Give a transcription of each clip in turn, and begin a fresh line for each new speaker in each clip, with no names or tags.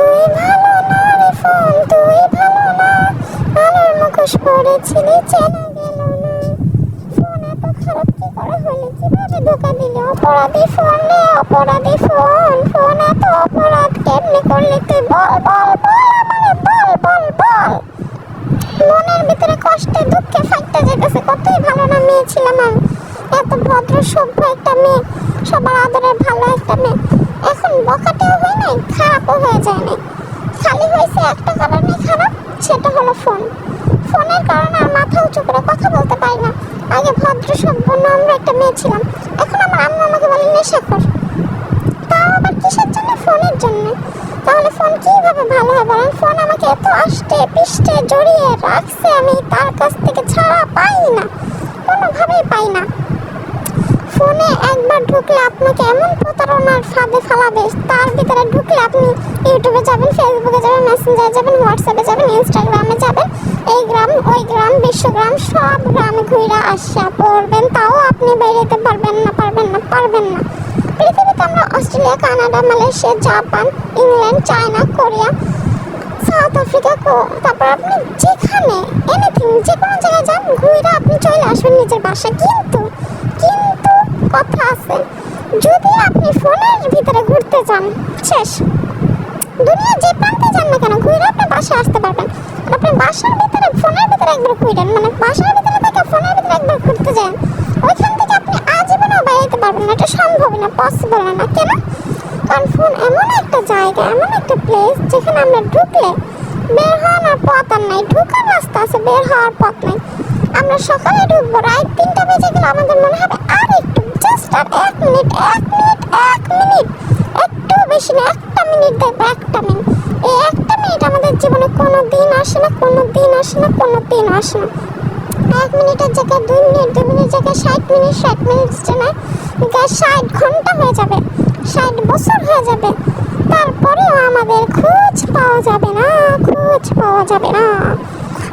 তুই ভালো না রে ফোন তুই ভালো না। আলোর মুখোশ পড়েছিলি চেনা গেল না। ফোন এত খারাপ, কি করে হলি? কীভাবে ধোকা দিলি? অপরাধী ফোন রে, অপরাধী ফোন। ফোন এত অপরাধ, কেমনে করলি তুই? বল বল বল আমারে, বল বল বল। মনের ভিতরে কষ্টে, দুঃখে ফাইটটা যেতেছে কতই ভালো না, মেয়ে ছিলাম আমি। এত ভদ্র, সভ্য একটা মেয়ে। সবার আদরের ভালো একটা মেয়ে। এখন বকাটেও হয় নাই, খারাপও হয়ে যায় নাই। খালি হয়েছে একটা কারণে খারাপ, সেটা হলো ফোন। ফোনের কারণে আর মাথা উঁচু করে কথা বলতে পারি না। আগে ভদ্র, সভ্য, নম্র একটা মেয়ে ছিলাম। এখন আমার আম্মু আমাকে বলে নেশাখোর তাও আবার কিসের জন্য ফোনের জন্য? তাহলে ফোন কীভাবে ভালো হয় বলেন ফোন আমাকে এত আষ্টে পিষ্টে জড়িয়ে রাখছে আমি তার কাছ থেকে ছাড়া পাই না কোনোভাবেই পাই না ফোনে একবার ঢুকলে আপনাকে এমন প্রতারণার ফাঁদে ফেলাবে, তার ভিতরে ঢুকলে আপনি ইউটিউবে যাবেন ফেসবুকে যাবেন মেসেঞ্জারে যাবেন হোয়াটসঅ্যাপে যাবেন ইনস্টাগ্রামে যাবেন, এই গ্রাম, ওই গ্রাম বিশ্বগ্রাম সব গ্রামে ঘুরে আসা পড়বেন, তাও আপনি বেরোতে পারবেন না পারবেন না পারবেন না। পৃথিবীতে আমরা Australia, Canada, Malaysia, Japan, England, China, Korea, South Africa তারপর আপনি যেখানে এনিথিং যে কোনো জায়গায় যান, ঘুরে আপনি চলে আসবেন নিজের বাসায়। কিন্তু কথা আছে। যদি আপনি ফোনের ভিতরে ঘুরতে যান শেষ। দুনিয়া যে প্রান্তে যান না কেন, ঘুরে আপনি বাসায় আসতে পারবেন। আপনি বাসার ভিতরে, ফোনের ভিতরে একবার ঘুরেন। মানে বাসার ভিতরে থেকে ফোনের ভিতরে একবার ঘুরতে যান। ওইখান থেকে আপনি আজীবনেও বেরোতে পারবেন না। এটা সম্ভব না পসিবল না। কেন? কারণ ফোন এমন একটা জায়গা, এমন একটা প্লেস যেখানে আমরা ঢুকলে বের হওয়ার পথ আর নাই। ঢুকার রাস্তা আছে, বের হওয়ার পথ নাই। আমরা সকালে ঢুকবো, রাত তিনটা বেজে গেলে আমাদের মনে হবে আর একটু এক মিনিট এক মিনিট এক মিনিট। একটু বেশি না, একটা মিনিট দেখব একটা মিনিট। এই একটা মিনিট আমাদের জীবনে কোনো দিন আসে না কোনো দিন আসে না কোনো দিন আসে না। এক মিনিটের জায়গায় দুই মিনিট, দুই মিনিটের জায়গায় ষাট মিনিট ষাট মিনিট জন্য ষাট ঘণ্টা হয়ে যাবে, ষাট বছর হয়ে যাবে। তারপরেও আমাদের খোঁজ পাওয়া যাবে না, খোঁজ পাওয়া যাবে না।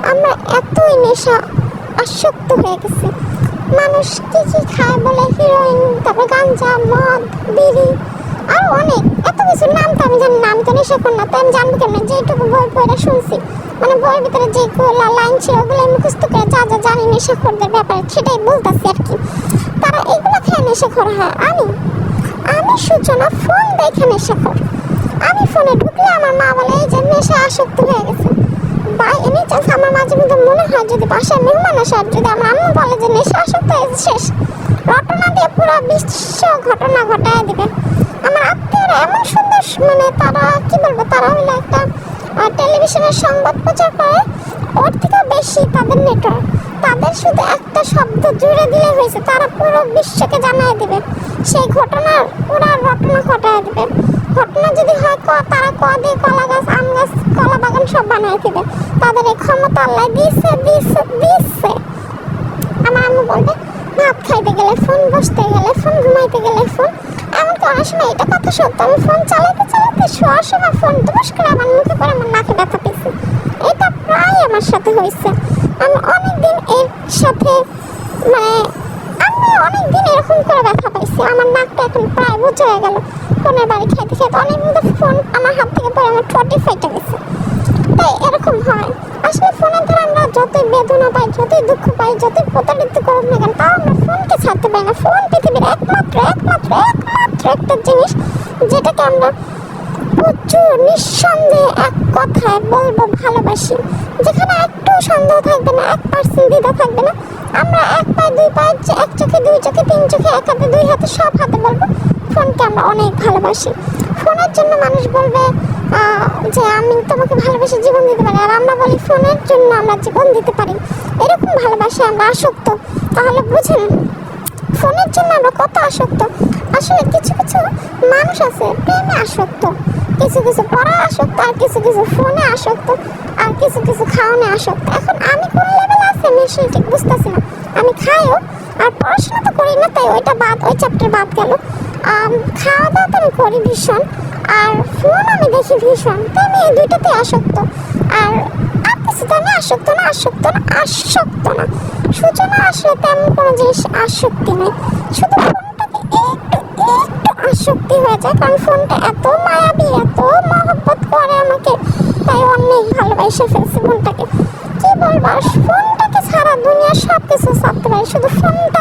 আমরা এতই নেশা আসক্ত হয়ে গেছি। মানুষ কি কি খায় বলে হিরোইন তারপর গাঞ্জা, মদ, বিড়ি, আর অনেক। এত কিছু নাম তো আমি জানি না, আমি তো নেশা করি না তো আমি জানব কেমন? যেটুকু বই পড়ে শুনছি মানে বইয়ের ভিতরে যে গোলা লাইন ছিল, ওগুলো আমি মুখস্থ করে যা যা জানি নেশাখোরদের ব্যাপারে, সেটাই বলতেছি আর কি। তারা এগুলো খেয়ে নেশাখোর হয়, আমি আমি সূচনা ফোন দেখে নেশাখোর আমি ফোনে ঢুকলে আমার মা বলে, এই যে নেশা আসক্ত হয়ে গেছে। বা এনি চান্স আমার মাঝে মধ্যে মনে হয় যদি বাসায় মেহমান আসে, আর যদি আমার আম্মু বলে যে নেশা আসক্ত হয়েছে শেষ। রটনা দিয়ে পুরো বিশ্ব ঘটনা ঘটায় দিবে। আমার আত্মীয়রা এমন সুন্দর মানে তারা, কি বলব, তারা হলো একটা টেলিভিশনের সংবাদ প্রচার করে। ওর থেকেও বেশি তাদের নেটওয়ার্ক তাদের শুধু একটা শব্দ জুড়ে দিলে হয়েছে। তারা পুরো বিশ্বকে জানাই দিবে। সেই ঘটনার পুরো ঘটনা ঘটায় দিবে। ঘটনা যদি হয় ক, তারা ক দিয়ে কলা গাছ সব বানায় দিবে। তাদের ক্ষমতা আল্লাহ দিচ্ছে দিচ্ছে দিচ্ছে আমার আম্মু বলবে, ভাত খাইতে গেলে ফোন, বসতে গেলে ফোন, ঘুমাইতে গেলে ফোন। এমনকি অনেক সময় এটা কথা সত্য আমি ফোন চালাতে চালাতে শোয়ার সময় ফোন দুষ করে আমার মুখে পরে আমার নাকে ব্যথা পেয়েছে। এটা প্রায় আমার সাথে হয়েছে। আমি অনেকদিন এর সাথে মানে আমি অনেকদিন এরকম করে ব্যথা পাইছি। আমার নাকটা এখন প্রায় বুঝে গেল। ফোনের বাড়ি খাইতে খাইতে অনেক মধ্যে ফোন আমার হাত থেকে পরে আমার ঠোঁটে ফেটে গেছে। তাই এরকম হয়। আসলে ফোনের দ্বারা আমরা যতই বেদনা পাই, যতই দুঃখ পাই, যতই প্রতারিত করুক না কেন, তাও আমরা ফোনকে ছাড়তে পারি না। ফোন পৃথিবীর একমাত্র একমাত্র একমাত্র একটা জিনিস যেটাকে আমরা প্রচুর নিঃসন্দেহে এক কথায় বলব ভালোবাসি। যেখানে একটু সন্দেহ থাকবে না, এক পার্সেন্ট দ্বিধা থাকবে না। আমরা এক পায়ে দুই পায়ে, এক চোখে দুই চোখে, তিন চোখে, এক হাতে, দুই হাতে সব হাতে বলব ফোনকে আমরা অনেক ভালোবাসি। ফোনের জন্য মানুষ বলবে যে আমি তোমাকে ভালোবেসে জীবন দিতে পারি, আর আমরা বলি ফোনের জন্য আমরা জীবন দিতে পারি। এরকম ভালোবাসে আমরা আসক্ত। তাহলে বুঝেন, ফোনের জন্য আমরা কত আসক্ত। আসলে কিছু কিছু মানুষ আছে, প্রেমে আসক্ত। কিছু কিছু পড়ায় আসক্ত, আর কিছু কিছু ফোনে আসক্ত, আর কিছু কিছু খাওয়ানে আসক্ত। এখন আমি কোন লেভেলে আছে আমি আসলে ঠিক বুঝতেছি না। আমি খাইও আর পড়াশোনা তো করি না, তাই ওইটা বাদ, ওই চ্যাপ্টার বাদ গেল। খাওয়া দাওয়া তো আমি করি ভীষণ, আর ফোন আমি দেখি ভীষণ, তো আমি এই দুইটাতে আসক্ত। আর আর কিছুতে আমি আসক্ত না আসক্ত না আসক্ত না। সূচনা আসলে তেমন কোনো জিনিস আসক্তি নেই। শুধু ফোনটাকে একটু একটু আসক্তি হয়ে যায়, কারণ ফোনটা এত মায়াবী, এত মহব্বত করে অনেক ভালোবাসে ফেলছি ফোনটাকে কি বলব সারা দুনিয়ার সব কিছু ছাড়তে পারি শুধু ফোনটারে